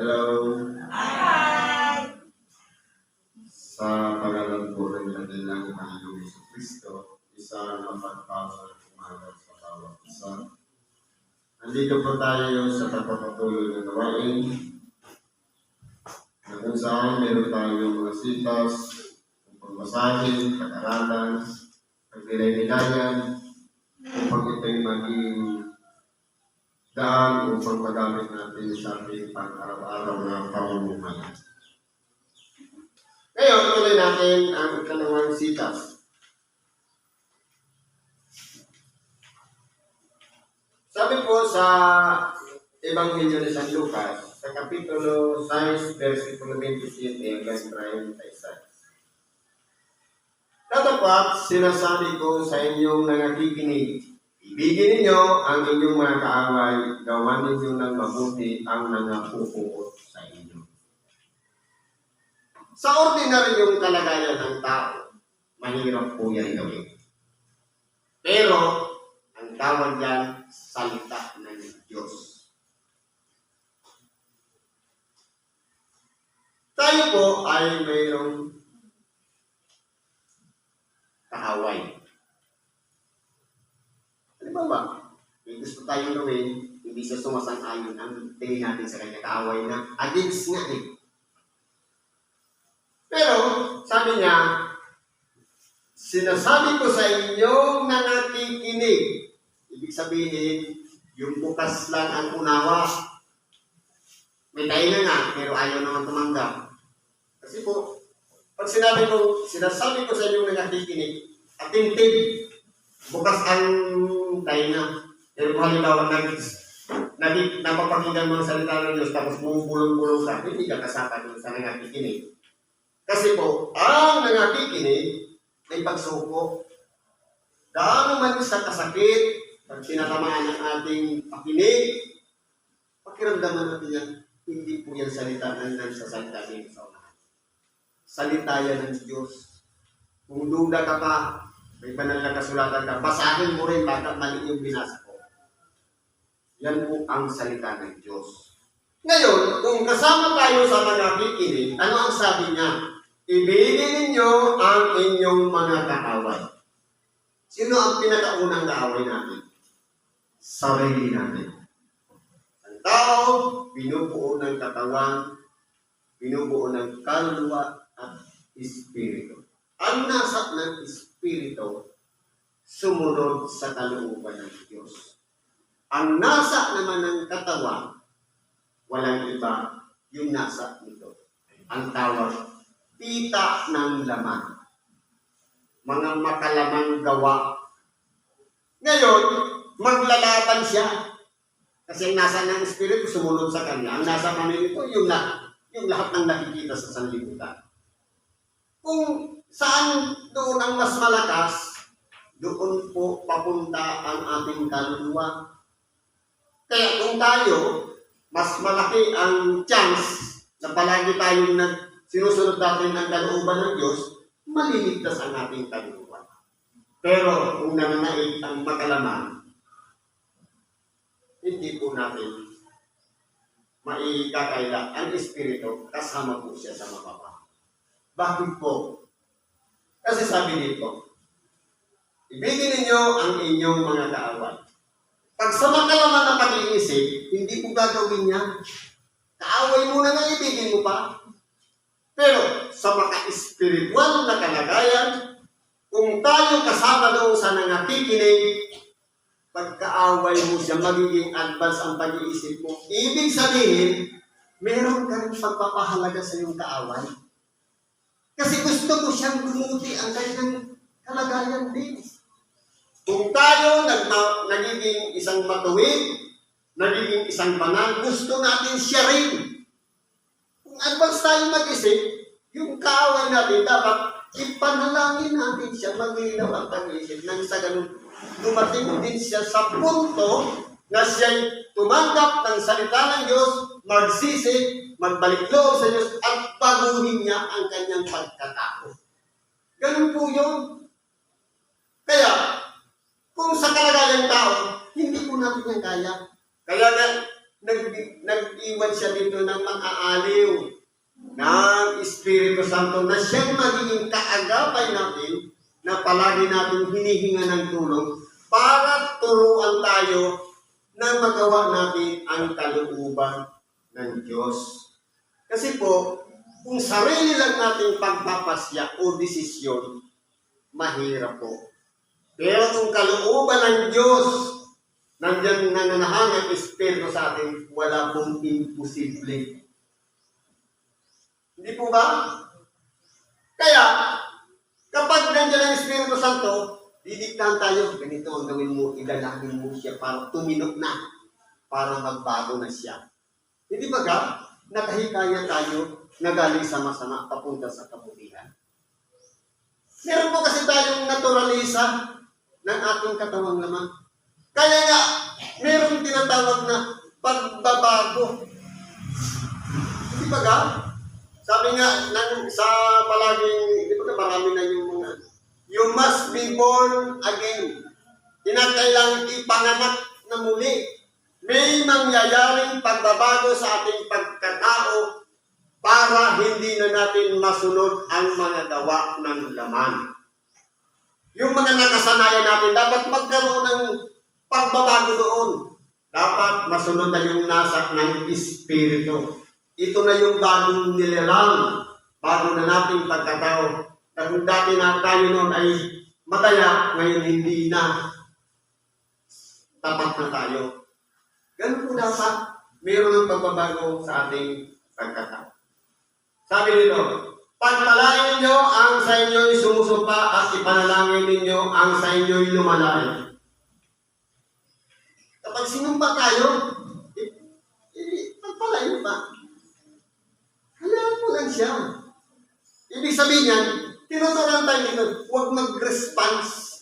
Hello. Hi! Sa pangalan po ng kanilang Panginoong Yesu Kristo, isa na pagpasa at umaga sa bawat isa. Nandito po tayo sa pagpapatuloy ng gawain na kung saan meron tayong mga sitas, pagbasahin, pag-aralan, pagbilay-bilayan, upang ito'y maging daan upang magamit natin sa ating pang-araw-araw na pamumuhay. Ngayon, tuloy natin ang ikalawang sitas. Sabi po sa Ebanghelyo ni San Lucas, sa Kapitulo 6, versikulo 27 hanggang 36. Katapat, sinasabi ko sa inyong nangakikinig, ibigin ninyo ang inyong mga kaaway, gawan ninyo ng mabuti ang nangapupuot sa inyo. Sa ordinary yung kalagayan ng tao, mahirap po yan gawin. Pero, ang tawag yan, salita ng Diyos. Tayo po ay mayroong kaaway. Halimbawa, may gusto tayong gawin, hindi siya sumasang-ayon ang tingin natin sa kanya kaaway na against nga eh. Pero, sabi niya, sinasabi ko sa inyong na nakikinig. Ibig sabihin, yung bukas lang ang unawa. May tayo na nga, pero ayaw naman tumanggap. Kasi po, pag sinabi ko, sinasabi ko sa inyong na nakikinig, attentive, bukas ang tayo na. Pero kung halimbawa, nag, napapakinggan mo ang salita ng Diyos, tapos bumubulong-bulong ka, hindi ka kasama doon sa nakikinig. Kasi po, ang nangakikinig ay pagsuko. Gaano man sa kasakit, pag tinatamaan ng ating pakinig, pakiramdaman natin yan, hindi po yan salita ng nagsasalita din sa unahan. Salita yan ng Diyos. Kung duda ka pa, may banal na kasulatan ka, basahin mo rin bakit mali yung binasa ko. Yan po ang salita ng Diyos. Ngayon, kung kasama tayo sa mga kikinig, ano ang sabi niya? Ibigin ninyo ang inyong mga kaaway. Sino ang pinakaunang kaaway natin? Sarili natin. Ang tao, binubuo ng katawan, binubuo ng kaluluwa at espiritu. Ang nasa ng espiritu, sumunod sa kalooban ng Diyos. Ang nasa naman ng katawan, walang iba yung nasa nito. Ang tawag pita ng laman. Mga makalamang gawa. Ngayon, maglalaban siya. Kasi ang nasa ng Espiritu sumunod sa kanya. Ang nasa kami nito, yung, na, yung lahat ng nakikita sa sanlibutan. Kung saan doon ang mas malakas, doon po papunta ang ating kaluluwa. Kaya kung tayo, mas malaki ang chance na palagi tayong nag sinusunod natin ang kalooban ng Diyos, maliligtas ang ating kalooban. Pero kung nananaig ang makalaman, hindi po natin maikakaila ang Espiritu kasama po siya sa mababa. Bakit po? Kasi sabi dito, ibigin ninyo ang inyong mga kaaway. Pag sa makalaman ng pag-iisip, hindi po gagawin yan. Kaaway mo na ibigin mo pa. Pero sa maka-espiritual na kalagayan, kung tayo kasama doon sa nangakikinig, pagkaaway mo siya, magiging advance ang pag-iisip mo. Ibig sabihin, meron ka rin pagpapahalaga sa iyong kaaway. Kasi gusto mo siyang gumuti ang kanyang kalagayan din. Kung tayo nag nagiging isang matuwid, nagiging isang banal, gusto natin siya rin advance tayo mag-isip, yung kaaway natin, dapat ipanalangin natin siya, maglinaw ang pag-iisip nang sa ganun, dumating din siya sa punto na siya'y tumanggap ng salita ng Diyos, magsisi, magbalik loob sa Diyos, at baguhin niya ang kanyang pagkatao. Ganun po yun. Kaya, kung sa kalagayan tao, hindi po natin yan kaya. Kaya nga, nag, nag-iwan siya dito ng mang-aaliw ng Espiritu Santo na siyang magiging kaagapay natin na palagi natin hinihinga ng tulong para turuan tayo na magawa natin ang kalooban ng Diyos. Kasi po, kung sarili lang nating pagpapasya o desisyon, mahirap po. Pero kung kalooban ng Diyos, nandiyan nananahang ang Espiritu sa atin, wala pong imposible. Hindi po ba? Kaya, kapag nandiyan ang Espiritu Santo, didiktahan tayo, ganito ang gawin mo, idalangin mo siya para tuminok na, para magbago na siya. Hindi ba ga? Nakahikaya tayo na galing sa masama papunta sa kabutihan. Meron po kasi tayong naturalisa ng ating katawang laman. Kaya nga, meron tinatawag na pagbabago. Di ba ga? Sabi nga, ng, sa palaging, di ba ka marami na yung mga, you must be born again. Kinakailangan ipanganak na muli. May mangyayaring pagbabago sa ating pagkatao para hindi na natin masunod ang mga gawa ng laman. Yung mga nakasanayan natin, dapat magkaroon ng pagbabago doon. Dapat masunod na yung nasa ng Espiritu. Ito na yung bagong nilalang, bago na nating pagkatao. Na kung dati na tayo noon ay madaya, ngayon hindi na. Tapat na tayo. Ganun po dapat, mayroon ng pagbabago sa ating pagkatao. Sabi nito, pagpalain ninyo ang sa inyo'y sumusupa at ipanalangin ninyo ang sa inyo'y lumalayo. Kapag sinumpa tayo, eh, eh, pagpalain ba? Hayaan mo lang siya. Ibig sabihin yan, tinuturuan tayo dito, huwag mag-response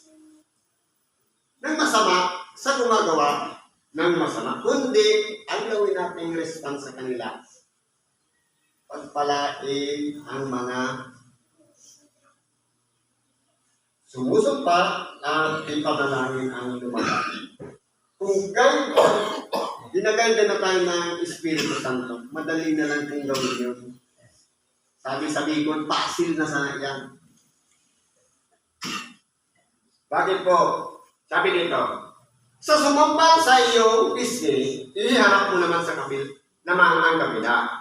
ng masama sa gumagawa ng masama. Kundi, ang gawin natin response sa kanila. Pagpalain ang mga sumusumpa at ipanalangin ang lumalang. Kung ganito, ginaganda na tayo ng Espiritu Santo, madali na lang kung gawin yun. Sabi sa Bicol, pasil na sana yan. Bakit po? Sabi dito, sa sumambal sa iyong pisngi, iharap mo naman sa kabil, naman ang kabila.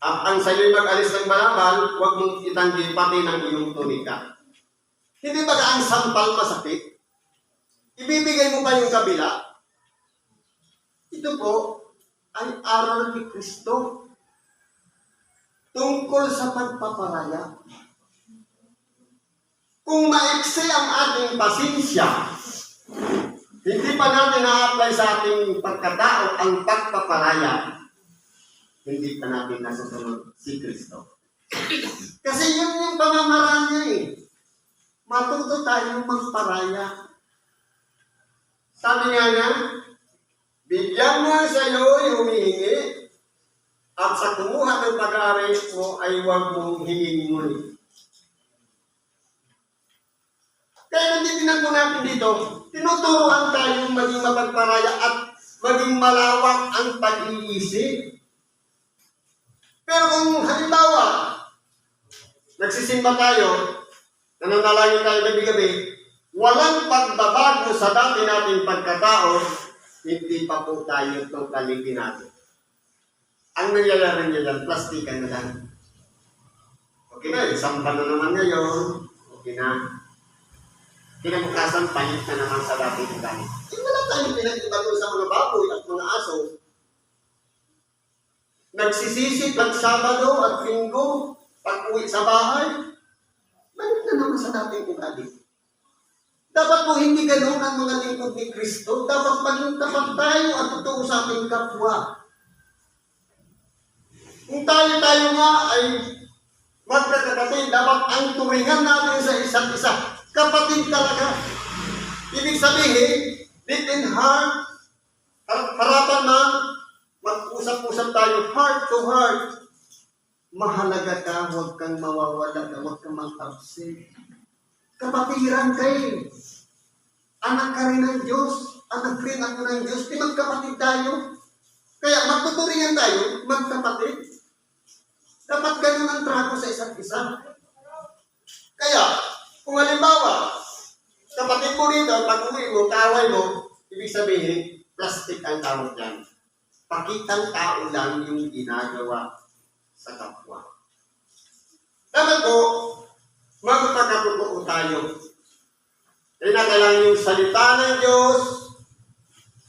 At ang sa iyo'y mag-alis ng balabal, huwag mong itanggi pati ng iyong tunika. Hindi ba ang sampal masakit? Ibibigay mo pa yung kabila? Ito po ay aral ni Kristo tungkol sa pagpaparaya. Kung maiksi ang ating pasensya, hindi pa natin na-apply sa ating pagkatao ang pagpaparaya, hindi pa natin nasusunod si Kristo. Kasi yun yung pamamaraan niya eh. Matuto tayong magparaya. Sabi nga niya, bigyan mo sa iyo ay humihingi, at sa kumuha ng pag-aaral mo ay huwag mong hingin muli. Kaya nanditinan po natin dito, tinuturuan tayong maging mapagparaya at maging malawak ang pag-iisip. Pero kung halimbawa, nagsisimba tayo, nananalangin tayo gabi-gabi, walang pagbabago sa dati nating pagkatao, hindi pa po tayo totally natin. Ang nangyayari niya dyan, plastikan na lang. Okay na, isang na naman ngayon. Okay na. Kinabukasan, palit na naman sa dating ugali. Eh, wala tayong pinag-iba doon sa mga baboy at mga aso. Nagsisisi pag Sabado at Linggo, pag uwi sa bahay, balik na naman sa dating ugali. Dapat po hindi ganoon ang mga lingkod ni Kristo. Dapat maging tapat tayo at totoo sa ating kapwa. Kung tayo-tayo nga ay magkakapatid, dapat ang turingan natin sa isa't isa. Kapatid talaga. Ibig sabihin, deep in heart, har- harapan man, mag-usap-usap tayo, heart to heart. Mahalaga ka, huwag kang mawawala, huwag kang mag-upset. Kapatiran kayo. Anak ka rin ng Diyos. Anak rin ako ng Diyos. Di magkapatid tayo. Kaya magtuturingan tayo, magkapatid. Dapat ganun ang trato sa isa't isa. Kaya, kung halimbawa, kapatid mo dito, pag uwi mo, kaaway mo, ibig sabihin, plastic ang tawag yan. Pakitang tao lang yung ginagawa sa kapwa. Dapat po, magpakatotoo tayo. Kinakailangan yung salita ng Diyos,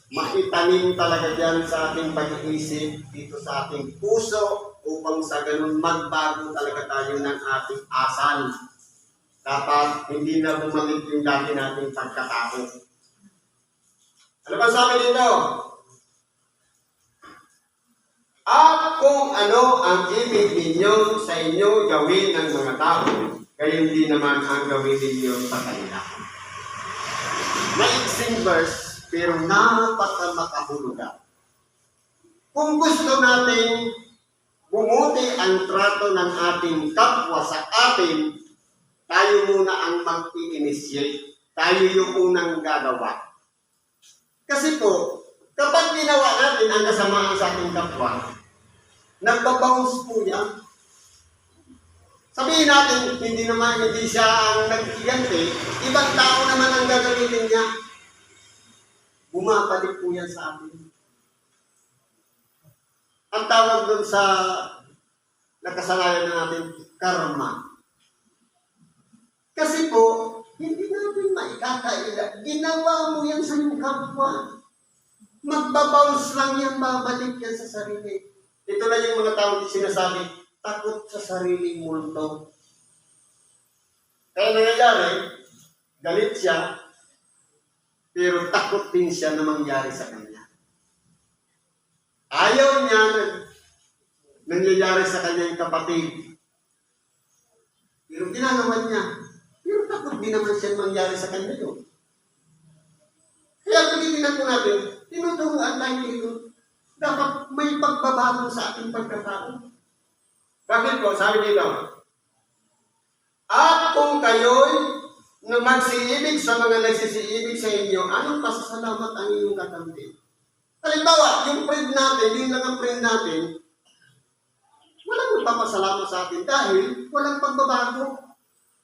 maitanim talaga dyan sa ating pag-iisip, dito sa ating puso, upang sa ganun magbago talaga tayo ng ating asal. Dapat hindi na bumalik yung dati nating pagkatao. Ano ba sabi dito? At kung ano ang ibig ninyo sa inyo gawin ng mga tao, gayon din naman ang gawin ninyo sa kanila. Maiksing verse, pero napakamakahulugan. Kung gusto nating bumuti ang trato ng ating kapwa sa atin, tayo muna ang mag-i-initiate. Tayo yung unang gagawa. Kasi po, kapag ginawa natin ang kasamaan sa ating kapwa, nagbabounce po yan. Sabihin natin, hindi naman hindi siya ang nagkiganti, ibang tao naman ang gagamitin niya. Bumabalik po yan sa atin. Ang tawag doon sa nakasanayan na natin, karma. Kasi po, hindi natin maikakaila. Ginawa mo yan sa iyong kapwa. Magbabounce lang yan, babalik yan sa sarili. Ito na yung mga tao sinasabi, takot sa sariling multo. Kaya nangyayari, galit siya, pero takot din siya na mangyari sa kanya. Ayaw niya na nangyayari sa kanya yung kapatid. Pero ginagawa niya. Pero takot din naman siya mangyari sa kanya yun. Kaya pagkitinan po natin, tinuturuan tayo dito. Dapat may pagbabago sa ating pagkatao. Bakit po? Sabi dito, At kung kayo'y magsiibig sa mga nagsisiibig sa inyo, anong pasasalamat ang inyong kakampi? Halimbawa, yung friend natin, yung lang ang friend natin, walang magpapasalamat sa atin dahil walang pagbabago.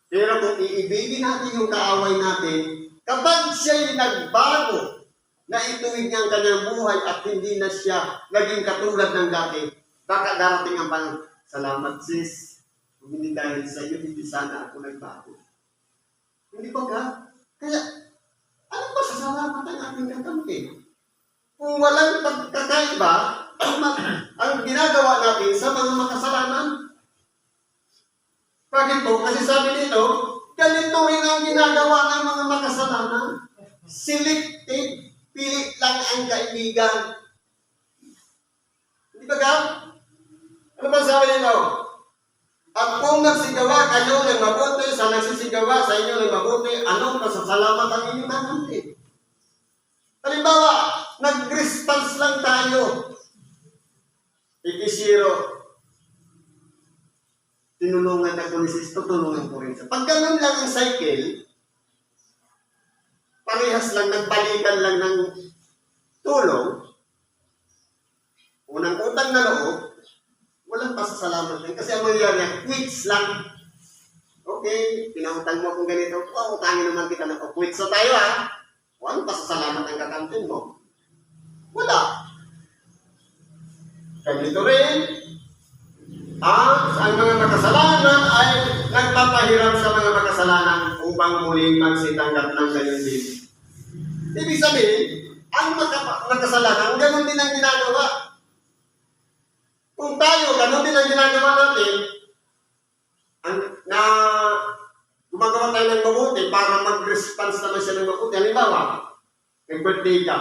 Pero kung iibigin natin yung kaaway natin, kapag siya'y nagbago, na ituwid niya ang kanyang buhay at hindi na siya naging katulad ng dati, baka darating ang pang, salamat sis, kung hindi dahil sa iyo, hindi sana ako nagbago. Hindi ba ka? Kaya, ano ba sa salamat ang ating kakampi? Kung walang pagkakaiba, ang, ginagawa natin sa mga makasalanan, bakit po? Kasi sabi dito, ganito rin ang ginagawa ng mga makasalanan. Selected, pili lang ang kaibigan. Hindi ba ka? Ano ba sabi dito? At kung nagsigawa kayo ng mabuti sa nagsisigawa sa inyo ng mabuti, anong pasasalamat ang inyong kakampi? Halimbawa, nag-response lang tayo. Ikisiro, tinulungan ako ni sis, tutulungan ko rin siya. Pag ganun lang ang cycle, parehas lang, nagbalikan lang ng tulong, unang utang na loob, walang pasasalamat din. Kasi ang mangyayari, quits lang. Okay, pinautang mo kung ganito, oh, utangin naman kita na, oh, quits na tayo ha. Walang pasasalamat ang kakamtin mo. Wala. Ganito rin, ang, ang mga makasalanan ay nagpapahirap sa mga makasalanan upang muling magsitanggap ng gayon din. Ibig sabihin, ang makasalanan, ganun din ang ginagawa. Kung tayo, ganun din ang ginagawa natin, ang, na gumagawa tayo ng mabuti para mag-response naman siya ng mabuti. Halimbawa, nag-birthday ka,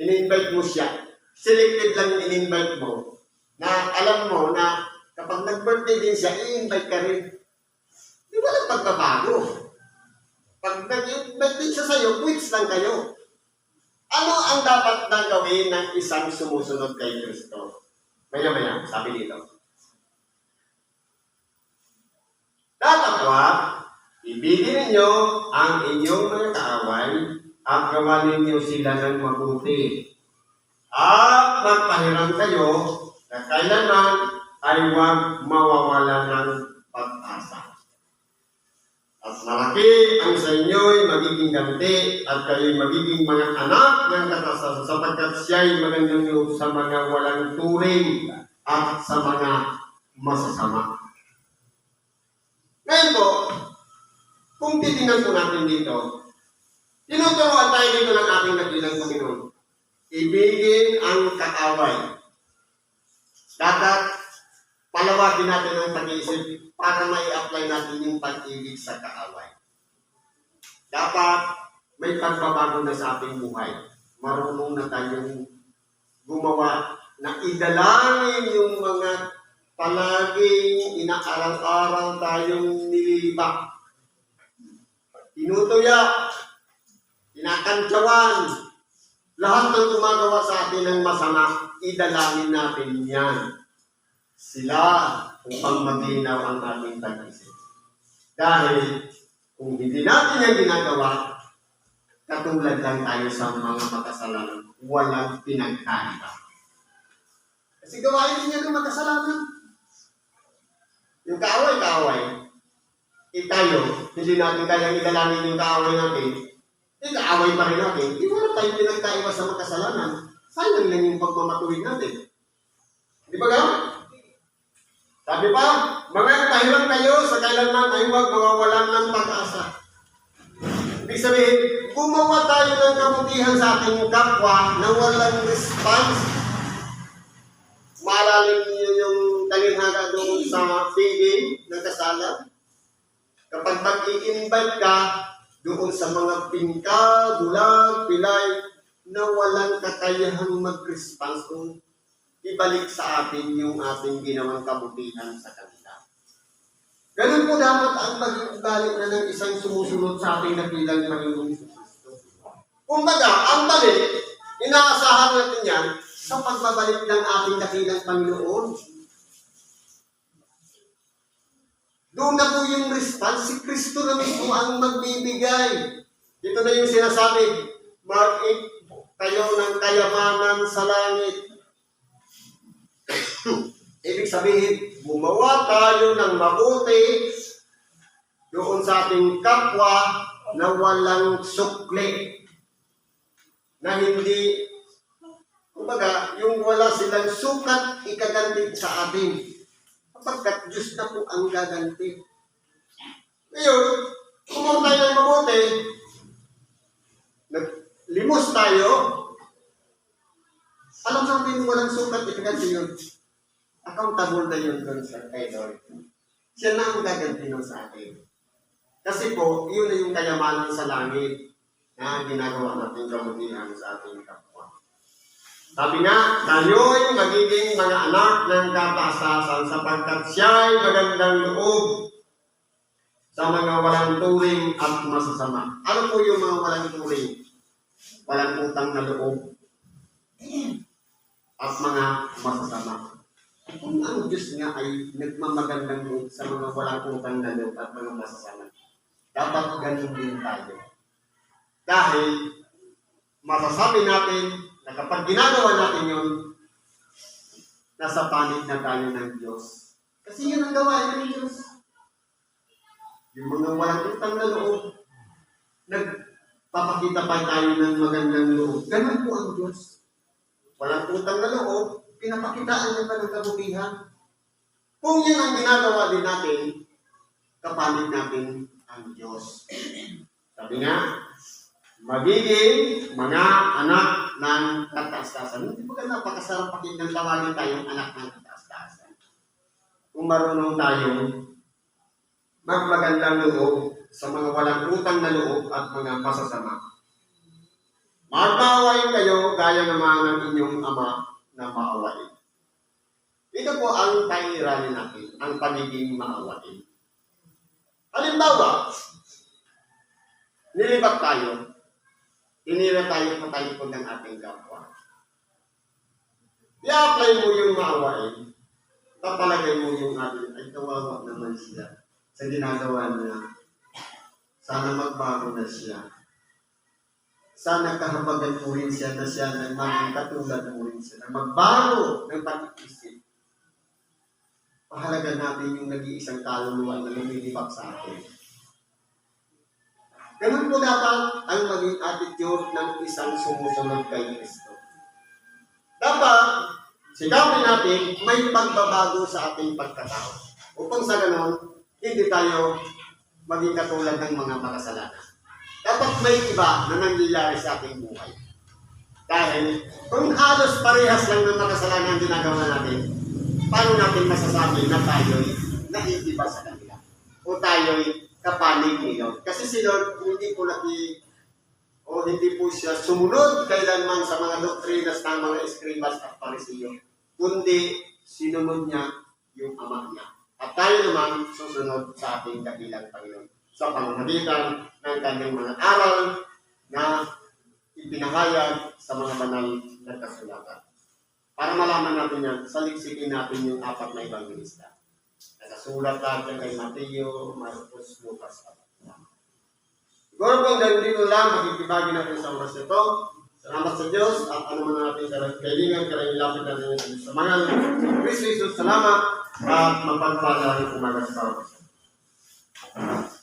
in-invite mo siya, selected lang in-invite mo, na alam mo na kapag nag-birthday din siya, i-invite ka rin. Di walang pagbabago. Pag siya sa'yo, quits lang kayo. Ano ang dapat na gawin ng isang sumusunod kay Kristo? Maya-maya, sabi dito. Datapwa, ibigin ninyo ang inyong mga kaaway at gawa ninyo sila ng mabuti. At magpahiram kayo na kailanman ay huwag mawawala ng pag-asa. At malaki ang sa inyo'y magiging ganti at kayo'y magiging mga anak ng katasan sapagkat siya'y magandang loob sa mga walang turing at sa mga masasama. Ngayon po, kung titingnan po natin dito, tinuturuan tayo dito ng ating nagilang Panginoon. Ibigin ang kaaway. Dapat palawagin natin ang pag-iisip para mai-apply natin yung pag-ibig sa kaaway. Dapat may pagbabago na sa ating buhay. Marunong na tayong gumawa na idalangin yung mga palaging inaaraw-araw tayong nililibak. Tinutuya, kinakantsawan, lahat ng gumagawa sa atin ng masama, idalangin natin yan. Sila upang maglinaw ang ating pag-isip. Dahil kung hindi natin yan ginagawa, katulad lang tayo sa mga makasalanan, walang pinagkaiba. Kasi gawain din yan ng makasalanan. Yung kaaway, kaaway. Eh tayo, hindi natin kayang idalangin yung kaaway natin. Eh, kaaway pa rin natin. Di wala tayong pinagkaiba sa makasalanan. Sayang lang yung pagmamatuwid natin. Di ba gano'n? Sabi pa, mga tahilan kayo sa kailanman ay huwag mawawalan ng pag-asa. Ibig sabihin, gumawa tayo ng kabutihan sa ating kapwa na walang response. Maalalim niyo yung talinhaga doon sa feeding ng kasalan. Kapag mag-i-invite ka doon sa mga pingka, bulag, pilay, na walang kakayahang mag-response kung ibalik sa atin yung ating ginawang kabutihan sa kanila. Ganun po dapat ang maging ugali na ng isang sumusunod sa ating nakilang Panginoong Kristo. Kumbaga, ang balik, inaasahan natin yan sa pagbabalik ng ating dakilang Panginoon. Doon na po yung response, si Kristo na mismo ang magbibigay. Ito na yung sinasabi, mag-eat kayo ng kayamanan sa langit. Ibig sabihin, gumawa tayo ng mabuti doon sa ating kapwa na walang sukli. Na hindi, kumbaga, yung wala silang sukat, ikaganti sa atin. Kapagkat Diyos na po ang gaganti. Ngayon, gumawa tayo ng mabuti, naglimos tayo, alam natin walang sukat, ikaganti yun accountable na yun doon sa kay Lord. Siya na ang gaganti nun sa atin. Kasi po, yun na yung kayamanan sa langit na ginagawa natin kabutihan sa ating kapwa. Sabi nga, tayo'y magiging mga anak ng katasasan sapagkat siya'y magandang loob sa mga walang turing at masasama. Ano po yung mga walang turing? Walang utang na loob at mga masasama. Kung ang Diyos nga ay nagmamagandang loob sa mga walang utang na loob at mga masasama, dapat ganun din tayo. Dahil masasabi natin na kapag ginagawa natin yun, nasa panig na tayo ng Diyos. Kasi yun ang gawain ng Diyos. Yung mga walang utang na loob, nagpapakita pa tayo ng magandang loob. Ganun po ang Diyos. Walang utang na loob, pinapakitaan niya pa ng kabutihan. Kung yun ang ginagawa din natin, kapalit natin ang Diyos. Sabi nga, magiging mga anak ng kataas-taasan. Hindi ba napakasarap pakinggan tawagin tayong anak ng kataas-taasan? Kung marunong tayong magmagandang loob sa mga walang utang na loob at mga masasama. Magmaawain kayo gaya naman ng inyong ama na maawain. Ito po ang kairanin natin, ang pagiging maawain. Halimbawa, nilibat tayo, tinira tayo patalipod ng ating kapwa. I-apply mo yung maawain, papalagay mo yung ating, ay kawawa naman siya sa ginagawa niya. Sana magbago na siya. Sana kahabagan mo rin siya na siya na maging katulad mo rin siya, na magbago ng pag-iisip. Pahalaga natin yung nag-iisang kaluluwa na lumilibak sa atin. Ganun po dapat ang maging attitude ng isang sumusunod kay Kristo. Dapat, sigapin natin may pagbabago sa ating pagkatao. Upang sa ganon, hindi tayo maging katulad ng mga makasalanan. Dapat may iba na nangyayari sa ating buhay. Dahil kung halos parehas lang ng makasalanan ang ginagawa natin, paano natin masasabi na tayo'y naiiba sa kanila? O tayo'y kapanig ni Lord? Kasi si Lord hindi po naki o hindi po siya sumunod kailanman sa mga doktrinas ng mga eskribas at parisiyo, kundi sinunod niya yung ama niya. At tayo naman susunod sa ating dakilang Panginoon sa pamamagitan ng kanyang mga aral na ipinahayag sa mga banal na kasulatan. Para malaman natin yan, saliksikin natin yung apat na evangelista. Nakasulat yan kay Mateo, Marcos, Lucas, at. Siguro po hanggang dito lang, makikibagi natin sa oras ito. Salamat sa Diyos at ano man natin kailangan, kailangan natin sa mga Kristo Jesus, salamat at mapagpala rin umaga sa isa.